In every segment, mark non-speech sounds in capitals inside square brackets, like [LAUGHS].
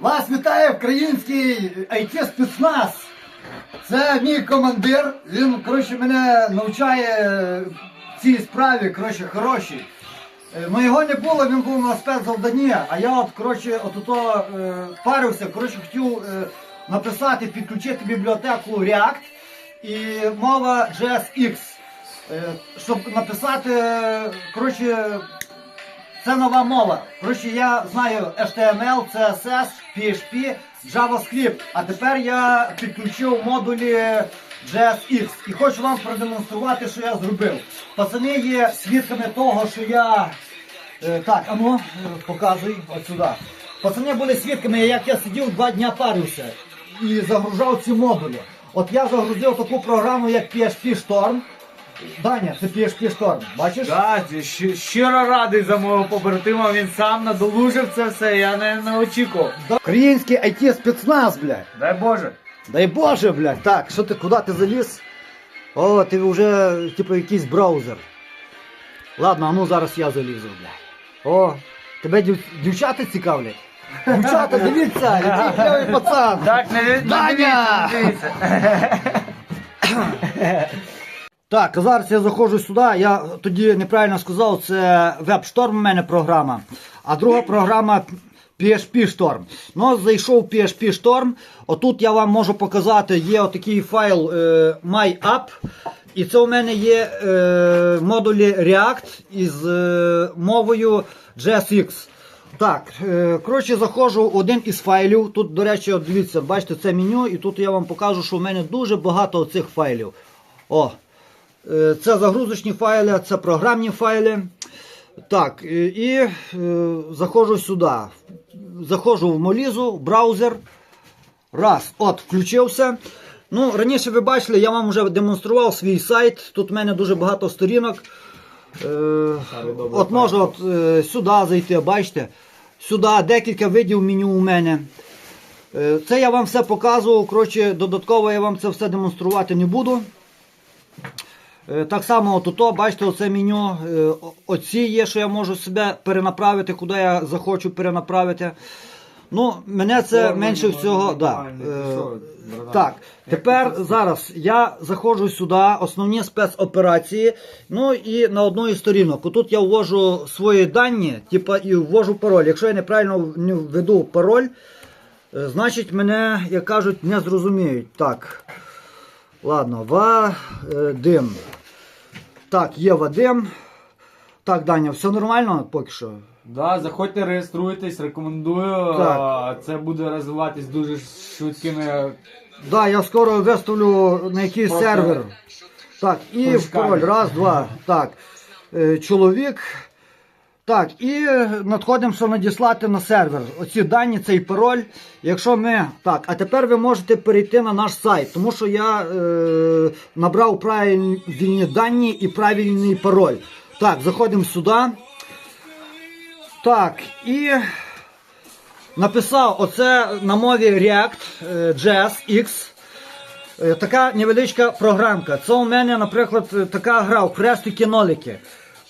Вас вітає український it спецназ. Це мій командир. Він коротше, мене навчає цій справі, коротше, хорошій. Е, Ну не було, він був на спецзавданні, а я от, коротше, от ото, е, парився, коротше, хотів е, написати, підключити бібліотеку React і мова JSX. Е, щоб написати, коротше, це нова мова. Коротше, я знаю HTML, CSS, PHP, JavaScript. А тепер я підключив модулі JSX і хочу вам продемонструвати, що я зробив. Пацани є свідками того, що я. Е, так, а ну, е, показуй от. Пацани були свідками, як я сидів два дня парився і загружав ці модулі. От я загрузив таку програму, як PHP Storm. Даня, це PHP Storm, бачиш? Так, щиро радий за мого побратима, він сам надолужив це все, я не, не очікував. Український IT спецназ, блядь. Дай Боже. Дай Боже, блядь. Так, що ти, куди ти заліз? О, ти вже, типу, якийсь браузер. Ладно, а ну зараз я залізу, блядь. О, тебе дів... дівчата цікавлять? Дівчата, дивіться, який кльовий пацан. Так, не, не Даня! дивіться, не дивіться. [LAUGHS] Так, зараз я заходжу сюди, я тоді неправильно сказав, це WebStorm у мене програма, а друга програма PHP Storm. Ну, зайшов PHP Storm, отут я вам можу показати, є отакий файл е, MyApp, і це у мене є е, модулі React із е, мовою JSX. Так, е, коротше, заходжу в один із файлів. Тут, до речі, дивіться, бачите, це меню, і тут я вам покажу, що в мене дуже багато цих файлів. О, Це загрузочні файли, це програмні файли. Так, е, і е, заходжу сюди. Заходжу в Молізу, в браузер. Раз, от, включився. Ну, раніше ви бачили, я вам вже демонстрував свій сайт. Тут в мене дуже багато сторінок. Е, от можу от, е, сюди зайти, бачите. Сюди декілька видів меню у мене. Е, Це я вам все показував. Коротше, додатково я вам це все демонструвати не буду. Е, Так само от ото, бачите, оце меню. е, Оці є, що я можу себе перенаправити, куди я захочу перенаправити. Ну, мене це менше всього. Да. е? Так, тепер зараз я заходжу сюди, основні спецоперації. Ну і на одну із сторінок. Тут я ввожу свої дані, типа і ввожу пароль. Якщо я неправильно введу пароль, значить мене, як кажуть, не зрозуміють. Так. Ладно, Вадим. Так, є Вадим. Так, Даня, все нормально поки що? Да, заходьте, реєструйтесь, рекомендую. Так. Це буде розвиватись дуже швидкими. Да, я скоро виставлю на якийсь Просто сервер. Так, і в кружками. пароль. Раз, два. Так. Е, Чоловік. Так, і надходимо, що надіслати на сервер. Оці дані, цей пароль. Якщо ми. Так, а тепер ви можете перейти на наш сайт, тому що я е, набрав правильні дані і правильний пароль. Так, заходимо сюди. Так, і написав оце на мові React е, JSX. Е, Така невеличка програмка. Це у мене, наприклад, е, така гра в хрестики-нолики.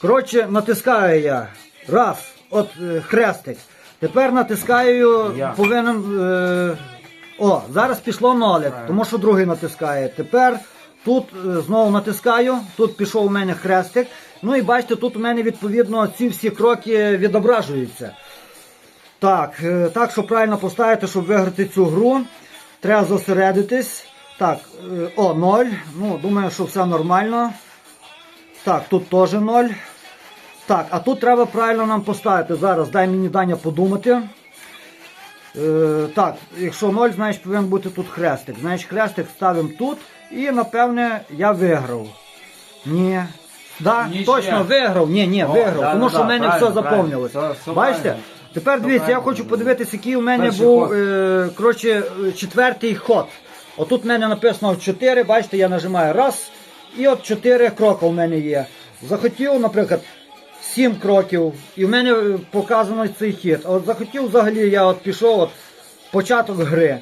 Коротше, натискаю я. Раз, от е, хрестик. Тепер натискаю, Я. повинен. Е, о, зараз пішло нолик, тому що другий натискає. Тепер тут е, знову натискаю, тут пішов у мене хрестик. Ну і бачите, тут у мене відповідно ці всі кроки відображуються. Так, е, так, щоб правильно поставити, щоб виграти цю гру, треба зосередитись. Так, е, о, 0. Ну, думаю, що все нормально. Так, тут теж 0. Так, а тут треба правильно нам поставити. Зараз дай мені Даня подумати. Е, так, якщо 0, значить повинен бути тут хрестик. Значить хрестик ставимо тут і напевне я виграв. Ні. Да, Ні, точно ще. виграв. Ні, ні, О, виграв. да, тому да, що да, в мене правильно, все правильно. Все- все Бачите? правильно. Тепер дивіться, я правильно. хочу подивитися, який у мене Перший був ход. е, коротше, е, четвертий ход. Отут в мене написано 4, бачите, я нажимаю раз. І от 4 кроки у мене є. Захотів, наприклад, 7 кроків, і в мене е, показано цей хід. От захотів взагалі, я от пішов, от початок гри.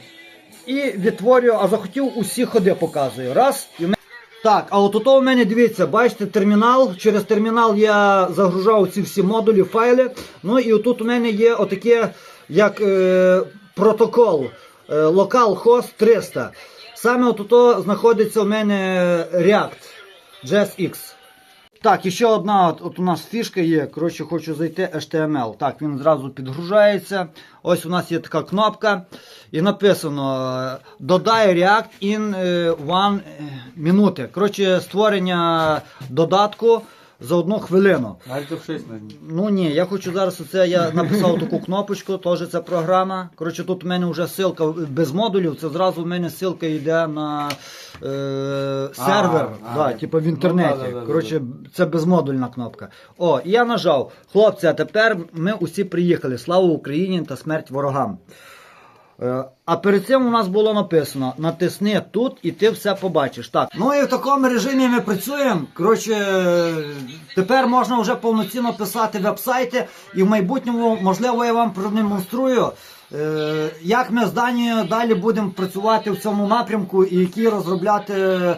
І відтворюю, а захотів усі ходи показую. Раз, і в мене. Так, а от у мене дивіться, бачите, термінал. Через термінал я загружав ці всі модулі, файли. Ну і отут у мене є отаке, як е, протокол е, localhost 300. Саме от тут знаходиться у мене React JSX. Так, і ще одна от, от у нас фішка є. Коротше, хочу зайти HTML. Так, він зразу підгружається. Ось у нас є така кнопка. І написано е, додай React in е, one minute. Коротше, створення додатку за одну хвилину. Навіть то щось на Ну ні, я хочу зараз оце. Я написав таку кнопочку, теж це програма. Коротше, тут у мене вже ссылка без модулів, це зразу в мене ссылка йде на е, сервер, а, да, а. типу в інтернеті. Ну, да, да, да, Коротше, це безмодульна кнопка. О, і я нажав. Хлопці, а тепер ми усі приїхали. Слава Україні та смерть ворогам. Е, А перед цим у нас було написано: натисни тут і ти все побачиш. Так. Ну і в такому режимі ми працюємо. Коротше, тепер можна вже повноцінно писати веб-сайти, і в майбутньому, можливо, я вам продемонструю, е, як ми з Данією далі будемо працювати в цьому напрямку і які розробляти. е,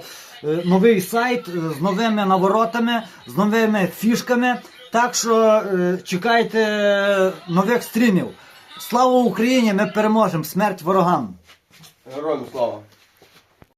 Новий сайт з новими наворотами, з новими фішками. Так що чекайте нових стрімів. Слава Україні! Ми переможемо! Смерть ворогам! Героям слава.